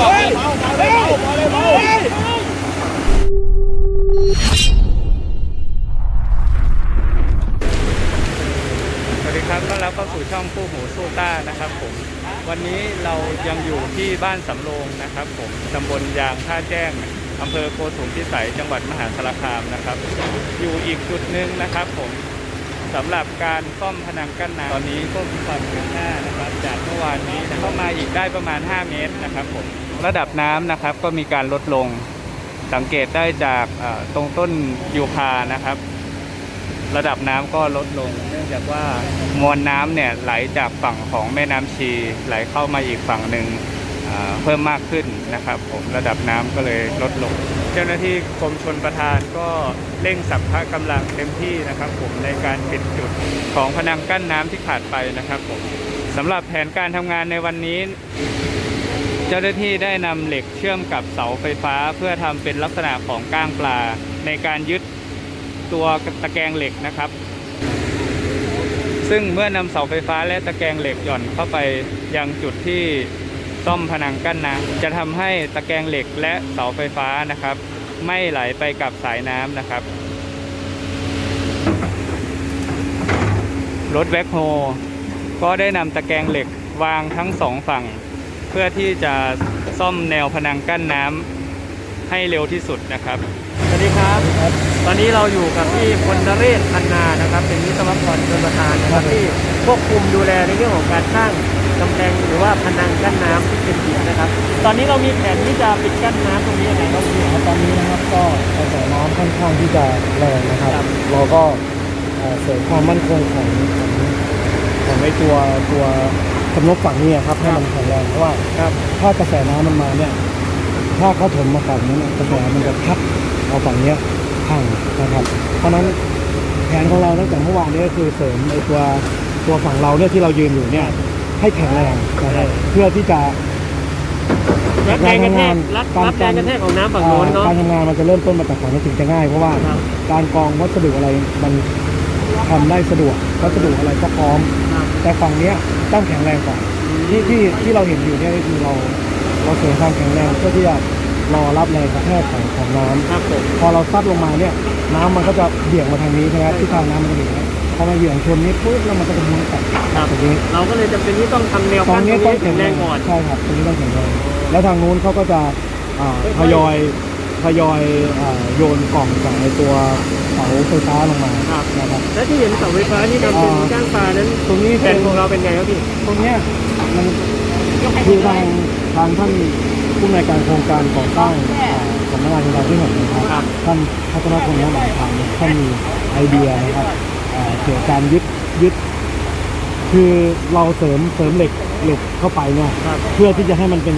สวัสดีครับต้อนรับเข้าสู่ช่องคู่หูสู้ต้านะครับผม วันนี้เรายังอยู่ที่บ้านสำโรงนะครับผมตำบลยางท่าแจ้งอำเภอโกสุมพิสัยจังหวัดมหาสารคามนะครับ อยู่อีกจุดหนึ่งนะครับผมสำหรับการซ่อมพนังกั้นน้ำตอนนี้ก็มีความคืบหน้านะครับ จากเมื่อวานนี้เข้ามาอีกได้ประมาณ 5 เมตรนะครับผม ระดับน้ำนะครับ ก็มีการลดลงสังเกตได้จากตรงต้นยูคานะครับ ระดับน้ำก็ลดลง เนื่องจากว่ามวลน้ำเนี่ยไหลจากฝั่งของแม่น้ำชี ไหลเข้ามาอีกฝั่งหนึ่งเพิ่มมากขึ้นนะครับ ผมระดับน้ำก็เลยลดลง เจ้าหน้าที่กรมชนประทานก็เร่งสัพพะกำลังเต็มที่นะครับ ผมในการปิดจุดของพนังกั้นน้ำที่ขาดไปนะครับผมสำหรับแผนการทำงานในวันนี้ เจ้าหน้าที่ได้นำเหล็กเชื่อมกับเสาไฟฟ้าเพื่อทำเป็นลักษณะของก้างปลา ในการยึดตัวตะแกรงเหล็กนะครับ ซึ่งเมื่อนำเสาไฟฟ้าและตะแกรงเหล็กหย่อนเข้าไปยังจุดที่ซ่อมผนังกั้นน้ำจะทำให้ตะแกรงเหล็กและเสาไฟฟ้านะครับ ไม่ไหลไปกับสายน้ำนะครับรถแบ็คโฮก็ได้นำตะแกรงเหล็กวางทั้งสองฝั่ง เพื่อที่จะซ่อมแนวพนังกั้นน้ำให้เร็วที่สุดนะครับ สวัสดีครับ ตอนนี้เราอยู่กับพี่พลนเรศพันนานะครับ เป็นวิศวกรชนประทานนะครับที่ควบคุมดูแลในเรื่องของการสร้างกำแพงหรือว่าพนังกั้นน้ำที่เป็นหินนะครับ ตอนนี้เรามีแผนที่จะปิดกั้นน้ำตรงนี้ยังไงบ้างพี่ตอนนี้นะครับก็กระแสน้ำค่อนข้างที่จะแรงนะครับครับเราก็เอ่อเสริมความมั่นคงของของของในตัวตัว สำนกฝั่งนี้ครับให้มันแข็งแรงเพราะว่าครับถ้ากระแสน้ำมันมาเนี่ยถ้าเขาถมมาฝั่งนี้เนี่ยกระแสมันจะพัดเอาฝั่งเนี้ยพังนะครับ เพราะฉะนั้นแผนของเราตั้งแต่เมื่อวานนี้ก็คือเสริมในตัวตัวฝั่งเราเนี่ยที่เรายืนอยู่เนี่ย ให้แข็งแรงนะครับเพื่อที่จะรับแรงกระแทกรับรับแรงกระแทกของน้ำฝั่งโน้นเนาะการทำงานมันจะเริ่มต้นมาจากฝั่งนี้ถึงจะง่ายเพราะว่าครับการกรองวัสดุอะไรมันทำได้สะดวกวัสดุอะไรก็พร้อมครับ แต่ฝั่งเนี้ยต้องแข็งแรงก่อนที่ที่ที่เราเห็นอยู่เนี่ยก็คือเราเราเสริมความแข็งแรงเพื่อที่จะรอรับแรงกระแทกของของน้ำครับผมพอเราซัดลงมาเนี่ย น้ำมันก็จะเบี่ยงมาทางนี้ใช่ไหมครับที่ทางน้ำมันจะเบี่ยงนะพอมาเบี่ยงชนนี้ปุ๊บแล้วมันก็จะม้วนกลับครับ ตรงนี้เราก็เลยจำเป็นที่ต้องทำแนวตรกั้งนตนี้รงต้องนี้ให้แข็แข็งงแรแรงงก่อน ใช่ครับตรงนี้ต้องแข็งแรงแล้วทางนู้นเขาก็จะอ่าทยอย ทยอยอ่าโยนกล่องจากไอตัวเสาไฟฟ้าลงมาครับ นะครับ และที่เห็นเสาไฟฟ้าที่ทำเป็นก้างปลานั้นตรงนี้แผเป็นนของเราเป็นไงครับพี่ ตรงเนี้ยมันคือทางทางท่านผู้ในวยการโครงการก่อสร้างอ่าสำนักงานเราที่หนึ่งนะครับครับท่านพัฒนาคนน้ำหลายทางท่านมีไอเดียนะครับอ่าเกี่ยวกับการยึดยึด คือเราเสริมเสริมเหล็กเหล็กเข้าไปเนี่ยครับ เพื่อที่จะให้มันเป็น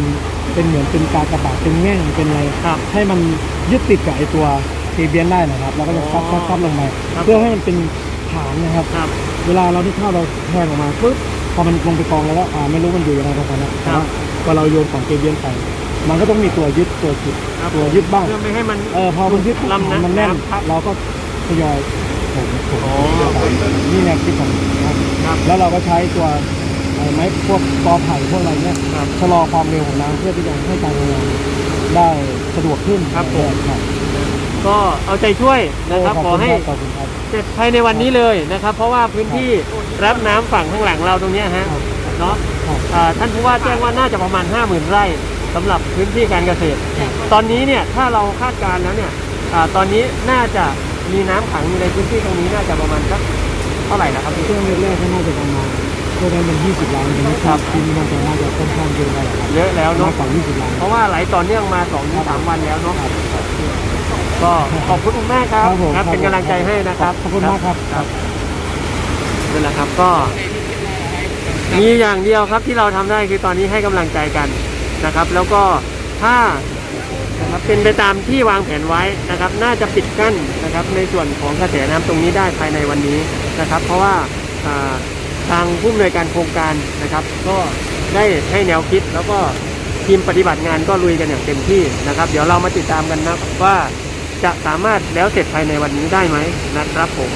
เป็นเหมือนเป็นการกระบาดเป็นแง่งเป็นอะไรครับ ให้มันยึดติดกับไอตัวเทเบียนได้นะครับแล้วก็จะซับซับซับลงมาครับ เพื่อให้มันเป็นฐานนะครับ ครับ เวลาเราที่เข้าเราแทงออกมาปุ๊บพอมันลงไปกองแล้วอ่าไม่รู้มันอยู่ยังไงตรงนั้นนะแต่ว่าพอเราโยนของเกเบียนไป มันก็ต้องมีตัวยึดตัวจุดครับตัวยึดบ้าง เพื่อไม่ให้มัน เออพอมันยึดปุ๊บลำนะมันแน่นน้ำพัดเราก็ทยอยผมผมอ๋อ นี่แนวคิดของผมนะ ครับครับแล้วเราก็ใช้ตัวเอ่อไม้พวกกอไผ่พวกอะไรเนี่ยครับชะลอความเร็วของน้ำเพื่อที่จะให้การทำงานได้สะดวกขึ้นครับผม ครับก็เอาใจช่วยนะครับขอให้ขอบคุณครับ เสร็จภายในวันนี้เลยนะครับ เพราะว่าพื้นที่รับน้ำฝั่งข้างหลังเราตรงเนี้ยฮะครับเนาะครับ อ่าท่านผู้ว่าแจ้งว่าน่าจะประมาณ 50,000 ไร่สำหรับพื้นที่การเกษตร ตอนนี้เนี่ยถ้าเราคาดการณ์แล้วเนี่ยอ่าตอนนี้น่าจะมีน้ำขังอยู่ในพื้นที่ตรงนี้น่าจะประมาณสักเท่าไหร่นะครับพี่ช่วงแรกๆก็น่าจะประมาณช่วงนั้นเป็น20ล้านนะคครัรับบทีนี้มันจะน่าจะค่อนข้างเยอะแล้วครับเยอะแล้วมากเนาะกว่า20ล้านเพราะว่าไหลต่อเนื่องมา2อถึงสามวันแล้วเนาะก็ขอบคุณมากครับครับผมครับเป็นกำลังใจให้นะครับขอบคุณมากครับครับนั่นแหละครับก็ มีอย่างเดียวครับที่เราทำได้คือตอนนี้ให้กำลังใจกันนะครับ แล้วก็ถ้านะครับเป็นไปตามที่วางแผนไว้นะครับ น่าจะปิดกั้นนะครับ ในส่วนของกระแสน้ำตรงนี้ได้ภายในวันนี้ นะครับ เพราะว่าทางผู้อำนวยการโครงการนะครับ ก็ได้ให้แนวคิดแล้วก็ทีมปฏิบัติงานก็ลุยกันอย่างเต็มที่นะครับ เดี๋ยวเรามาติดตามกันนะว่าจะสามารถแล้วเสร็จภายในวันนี้ได้ไหมนะครับผม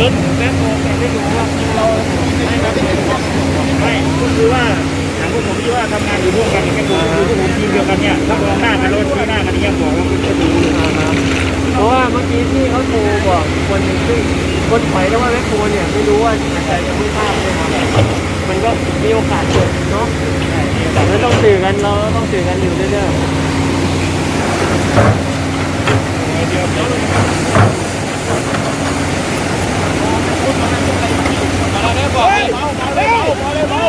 รถแบ็คโฮแต่ไม่รู้ว่าเราไม่ครับไม่ก็คือว่าถางพวกผมที่ว่าทำงานอยู่ร่วมกันเนี่ยก็คือพวกผมทีมเดียวกันเนี่ยถ้ามองหน้ากันรถชี้หน้ากันเนี่ยบอกว่าคุณจะดูนะครับเพราะว่าเมื่อกี้ที่เขาโทรบอกคนที่คนถอยแล้วว่าแบ็คโฮเนี่ยไม่รู้ว่าใต่ยังไม่ทราบเลยครับมันก็มีโอกาสเกิดเนาะแต่เราต้องสื่อกันเราต้องสื่อกันอยู่เรื่อยๆ บอกเมาเมาเมาเมา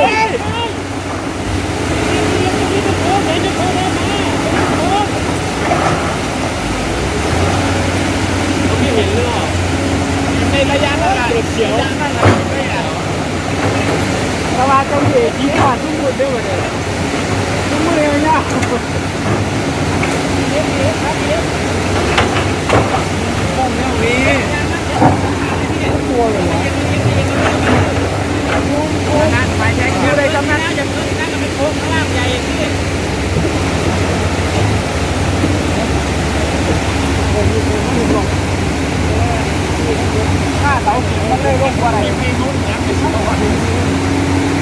ลยลงกว่าอะไรมีนุ่นนะเป็นช่องว่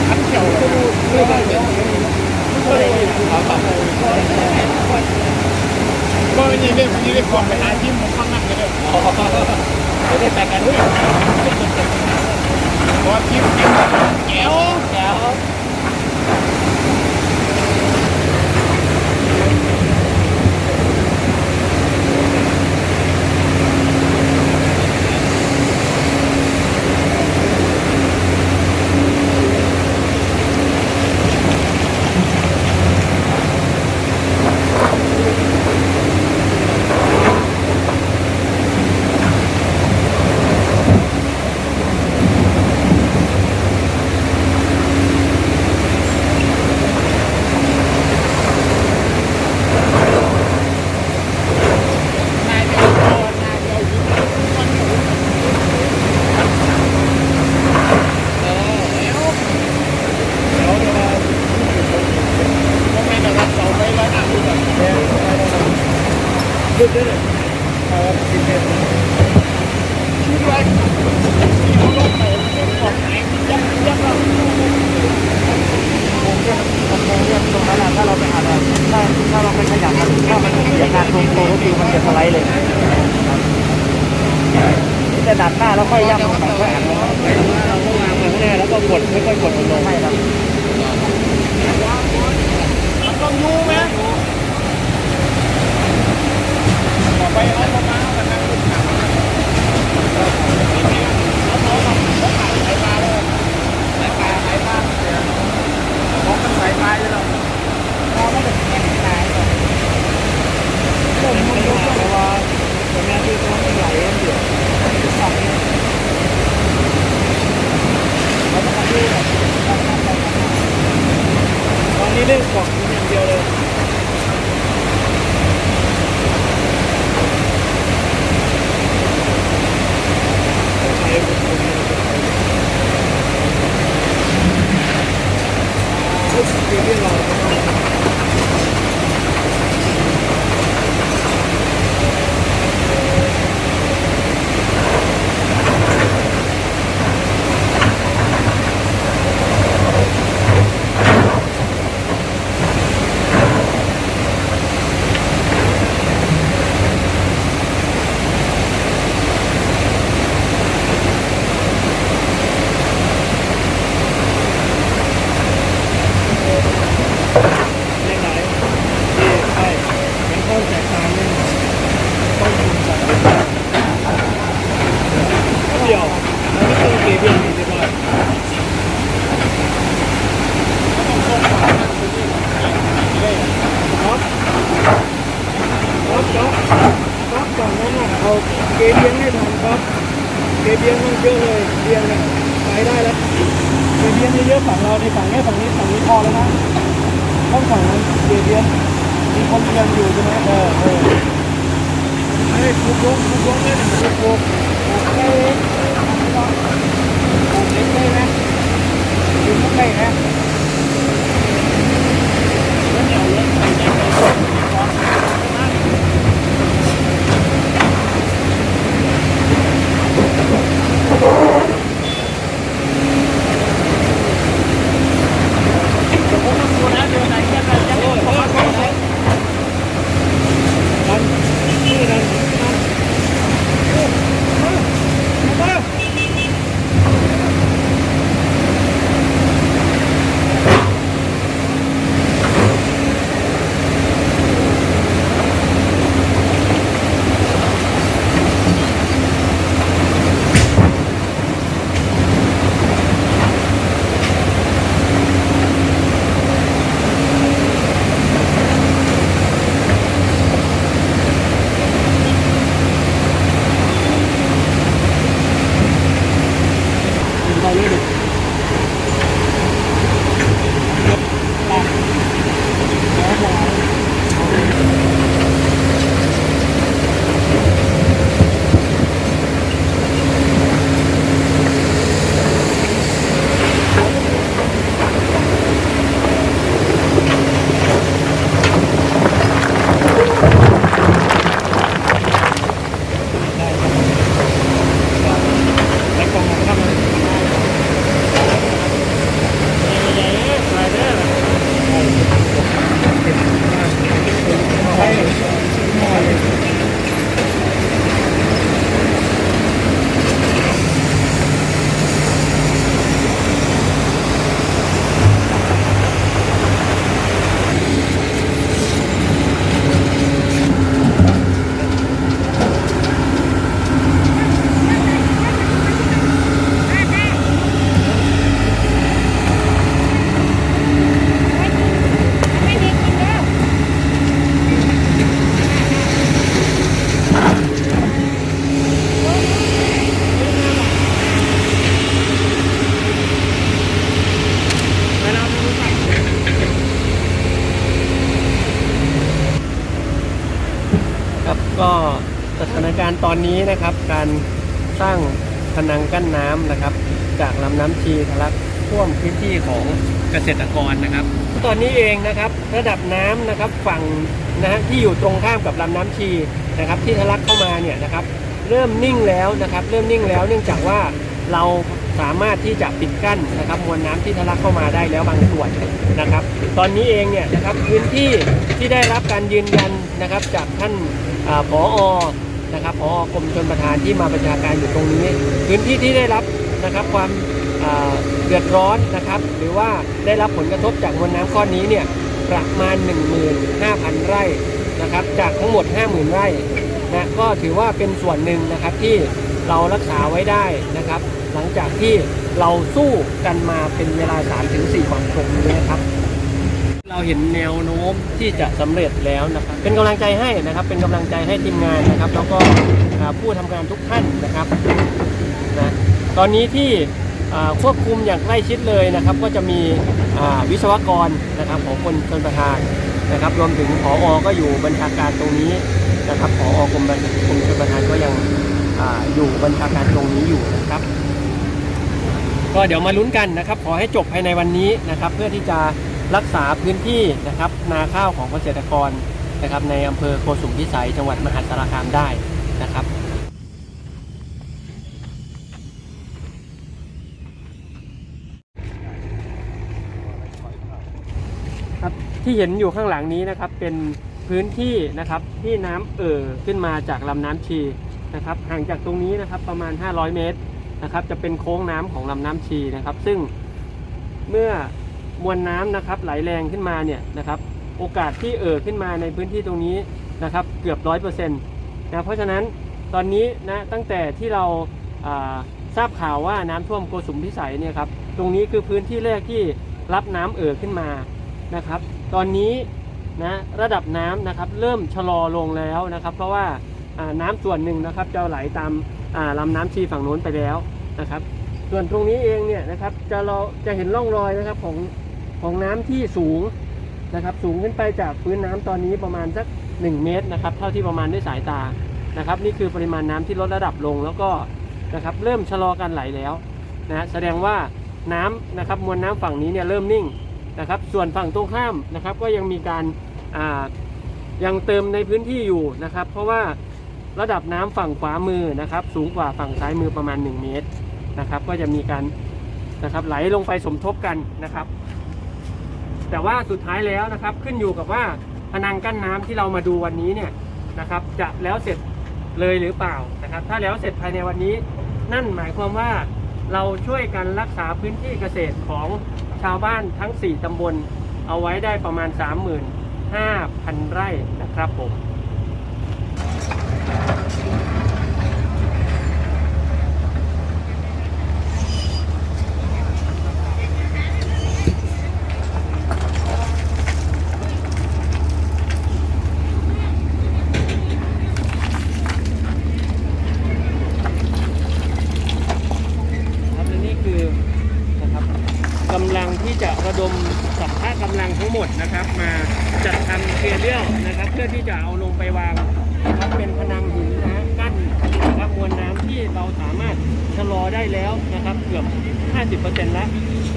อันเขียวก็ดูเรื่อยๆก็เลยก็ไม่ยินได้ยินได้ก่อนไปหาที่มุมข้างนั่งเลยไม่ได้ไปกันด้วยว่าที่แก้วแก้ว ถ้าเราไปหัดถ้าถ้าเราไปขยับมันถ้ามันเสียการทรงตัวก็คือมันจะสไลด์เลยจะดัดหน้าแล้วค่อยย่ำลงไปค่อยอัดลงเราก็วางมันแน่แล้วก็กดค่อยๆกดมันลงให้ครับต้องยูไหมต่อ ไปเอาประมาณกันนะ ตอนนี้นะครับการสร้างพนังกั้นน้ำนะครับ จากลำน้ำชีทะลักท่วมพื้นที่ของเกษตรกรนะครับ ตอนนี้เองนะครับระดับน้ำนะครับฝั่งนะฮะที่อยู่ตรงข้ามกับลำน้ำชีนะครับที่ทะลักเข้ามาเนี่ยนะครับเริ่มนิ่งแล้วนะครับ เริ่มนิ่งแล้วเนื่องจากว่าเราสามารถที่จะปิดกั้นนะครับมวลน้ำที่ทะลักเข้ามาได้แล้วบางส่วนนะครับ ตอนนี้เองเนี่ยนะครับพื้นที่ที่ได้รับการยืนยันนะครับจากท่านอาผอ นะครับผอกรมชนประทานที่มาประชาการอยู่ตรงนี้ พื้นที่ที่ได้รับนะครับความอ่าเดือดร้อนนะครับ หรือว่าได้รับผลกระทบจากมวลน้ำก้อนนี้เนี่ยประมาณ 15,000 ไร่นะครับ จากทั้งหมด 50,000 ไร่นะก็ถือว่าเป็นส่วนหนึ่งนะครับที่เรารักษาไว้ได้นะครับ หลังจากที่เราสู้กันมาเป็นเวลา 3-4วันตรงนี้นะครับ เราเห็นแนวโน้มที่จะสำเร็จแล้วนะครับเป็นกำลังใจให้นะครับ เป็นกำลังใจให้ทีมงานนะครับ แล้วก็ผู้ทำงานทุกท่านนะครับนะตอนนี้ที่ควบคุมอย่างใกล้ชิดเลยนะครับ ก็จะมีวิศวกรนะครับของคนชนประทานนะครับ รวมถึงผออก็อยู่บัญชาการตรงนี้นะครับผออกรมบัญกรมชนประทานก็ยังออยู่บัญชาการตรงนี้อยู่นะครับ ก็เดี๋ยวมาลุ้นกันนะครับ ขอให้จบภายในวันนี้นะครับ เพื่อที่จะ รักษาพื้นที่นะครับนาข้าวของเกษตรกรนะครับในอำเภอโกสุมพิสัยจังหวัดมหาสารคามได้นะครับครับที่เห็นอยู่ข้างหลังนี้นะครับเป็นพื้นที่นะครับที่น้ำเอ่อขึ้นมาจากลำน้ำชีนะครับห่างจากตรงนี้นะครับประมาณ 500 เมตรนะครับจะเป็นโค้งน้ำของลำน้ำชีนะครับ ซึ่งเมื่อ มวลน้ำนะครับไหลแรงขึ้นมาเนี่ยนะครับโอกาสที่เอ่อขึ้นมาในพื้นที่ตรงนี้นะครับเกือบร้อยเปอร์เซ็นต์นะเพราะฉะนั้นตอนนี้นะตั้งแต่ที่เราาทราบข่าวว่าน้ำท่วมโกสุมพิสัยเนี่ยครับตรงนี้คือพื้นที่แรกที่รับน้ำเอ่อขึ้นมานะครับ ตอนนี้นะระดับน้ำนะครับเริ่มชะลอลงแล้วนะครับ เพราะว่าาน้ำส่วนหนึ่งนะครับจะไหลตามาลำน้ำชีฝั่งโน้นไปแล้วนะครับ ส่วนตรงนี้เองเนี่ยนะครับจะเราจะเห็นร่องรอยนะครับของ ของน้ำที่สูงนะครับ สูงขึ้นไปจากพื้นน้ำตอนนี้ประมาณสัก 1 เมตรนะครับ เท่าที่ประมาณด้วยสายตานะครับ นี่คือปริมาณน้ำที่ลดระดับลงแล้วก็นะครับเริ่มชะลอการไหลแล้วนะแสดงว่าน้ำนะครับมวลน้ำฝั่งนี้เนี่ยเริ่มนิ่งนะครับ ส่วนฝั่งตรงข้ามนะครับ ก็ยังมีการอ่ายังเติมในพื้นที่อยู่นะครับ เพราะว่าระดับน้ำฝั่งขวามือนะครับ สูงกว่าฝั่งซ้ายมือประมาณ 1 เมตรนะครับ ก็จะมีการนะครับไหลลงไปสมทบกันนะครับ แต่ว่าสุดท้ายแล้วนะครับขึ้นอยู่กับว่าพนังกั้นน้ำที่เรามาดูวันนี้เนี่ยนะครับ จะแล้วเสร็จเลยหรือเปล่านะครับ ถ้าแล้วเสร็จภายในวันนี้ นั่นหมายความว่าเราช่วยกันรักษาพื้นที่เกษตรของชาวบ้านทั้ง 4 ตำบล เอาไว้ได้ประมาณ 35,000 ไร่นะครับผม ครับและนี่คือนะครับกำลังที่จะระดมสัมภาระกำลังทั้งหมดนะครับ มาจัดทำเกลียวนะครับ เพื่อที่ จะเอาลงไปวางนะครับเป็นพนังหินนะกั้นนะครับมวลน้ำที่เราสามารถชะลอได้แล้วนะครับ เกือบ 50%แล้ว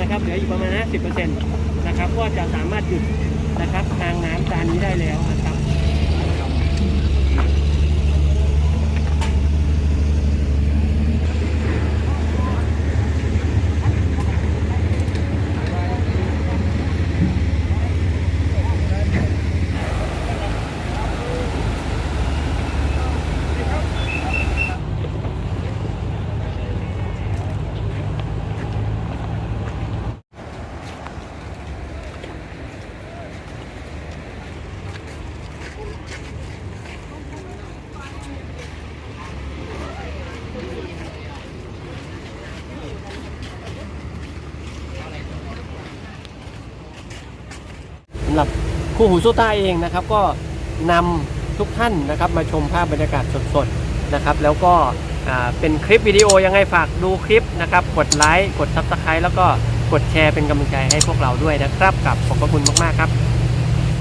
นะครับเหลืออีกประมาณ 50%นะครับก็จะสามารถหยุดนะครับทางน้ำตานี้ได้แล้วนะครับ สำหรับ คู่หูสู้ใต้เองนะครับ ก็นำทุกท่านนะครับมาชมภาพบรรยากาศสดๆนะครับ แล้วก็เป็นคลิปวิดีโอยังไงฝากดูคลิปนะครับ กดไลค์กดซับสไครต์แล้วก็กดแชร์เป็นกำลังใจให้พวกเราด้วยนะครับกับขอบพระคุณมากๆครับ